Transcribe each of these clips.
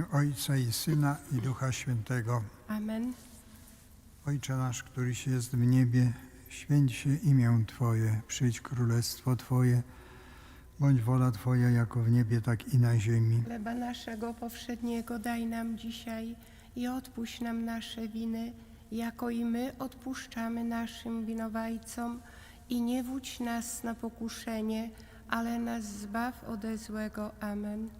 imieniu Ojca i Syna i Ducha Świętego. Amen. Ojcze nasz, któryś jest w niebie, święć się imię Twoje, przyjdź królestwo Twoje, bądź wola Twoja jako w niebie, tak i na ziemi. Chleba naszego powszedniego daj nam dzisiaj i odpuść nam nasze winy, jako i my odpuszczamy naszym winowajcom. I nie wódź nas na pokuszenie, ale nas zbaw ode złego. Amen.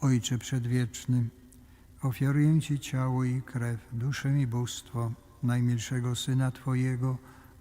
Ojcze Przedwieczny, ofiaruję Ci ciało i krew, duszę i bóstwo najmilszego Syna Twojego,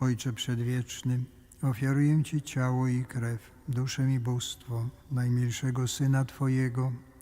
Ojcze Przedwieczny, ofiaruję Ci ciało i krew, duszę i bóstwo najmilszego Syna Twojego,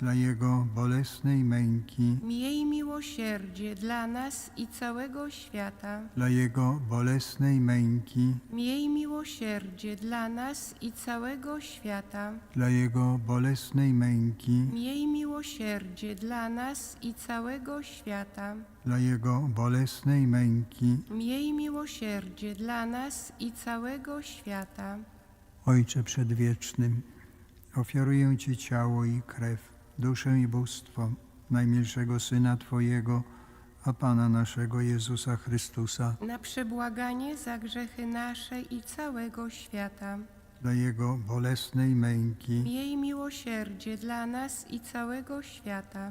Dla Jego bolesnej męki, Miej miłosierdzie dla nas i całego świata. dla Jego bolesnej męki, Miej miłosierdzie dla nas i całego świata. dla Jego bolesnej męki, Miej miłosierdzie dla nas i całego świata. dla Jego bolesnej męki. Miej miłosierdzie dla nas i całego świata. Ojcze Przedwieczny, ofiaruję Ci ciało i krew, duszę i bóstwo najmilszego Syna Twojego, a Pana naszego Jezusa Chrystusa, Na przebłaganie za grzechy nasze i całego świata. dla Jego bolesnej męki, Miej miłosierdzie dla nas i całego świata.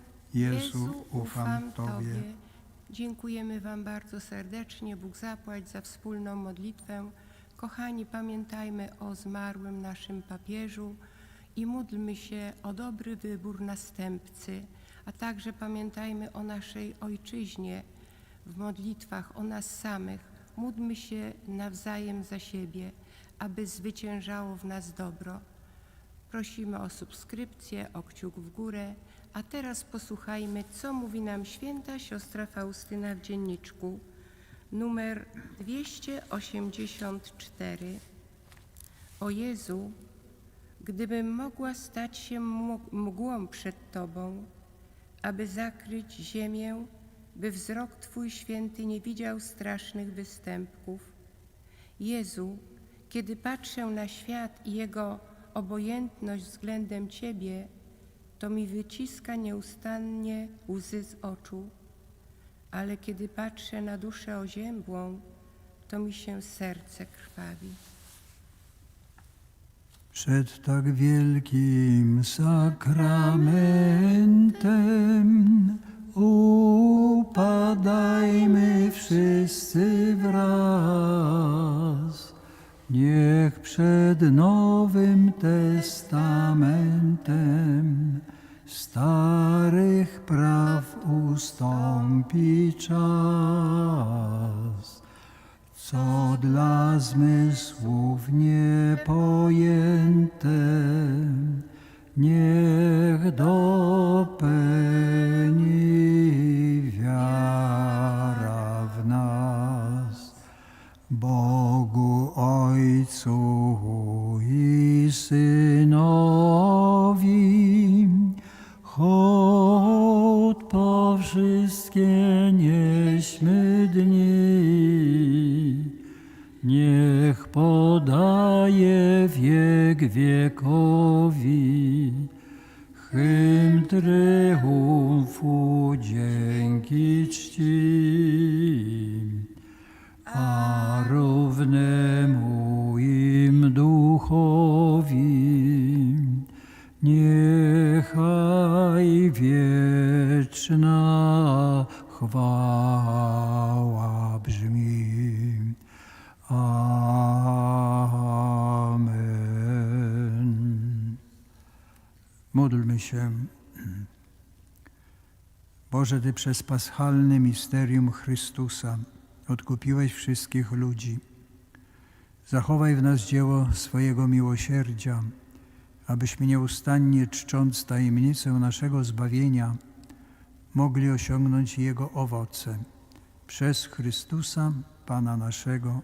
Dziękujemy Wam bardzo serdecznie. Bóg zapłać za wspólną modlitwę. Kochani, pamiętajmy o zmarłym naszym papieżu i módlmy się o dobry wybór następcy, a także pamiętajmy o naszej ojczyźnie w modlitwach, o nas samych. Módlmy się nawzajem za siebie, aby zwyciężało w nas dobro. Prosimy o subskrypcję, o kciuk w górę, a teraz posłuchajmy, co mówi nam święta siostra Faustyna w dzienniczku, numer 284. O Jezu, gdybym mogła stać się mg- mgłą przed Tobą, aby zakryć ziemię, by wzrok Twój święty nie widział strasznych występków. Jezu, kiedy patrzę na świat i jego obojętność względem Ciebie, to mi wyciska nieustannie łzy z oczu, ale kiedy patrzę na duszę oziębłą, to mi się serce krwawi. Przed tak wielkim sakramentem upadajmy wszyscy wraz. Niech przed Nowym Testamentem starych praw ustąpi czas co dla zmysłów niepojęte, niech dopełni a równemu im duchowi niechaj wieczna chwała brzmi. Amen. Módlmy się. Boże, Ty przez paschalne misterium Chrystusa odkupiłeś wszystkich ludzi. Zachowaj w nas dzieło swojego miłosierdzia, abyśmy nieustannie czcząc tajemnicę naszego zbawienia, mogli osiągnąć Jego owoce. Przez Chrystusa, Pana naszego.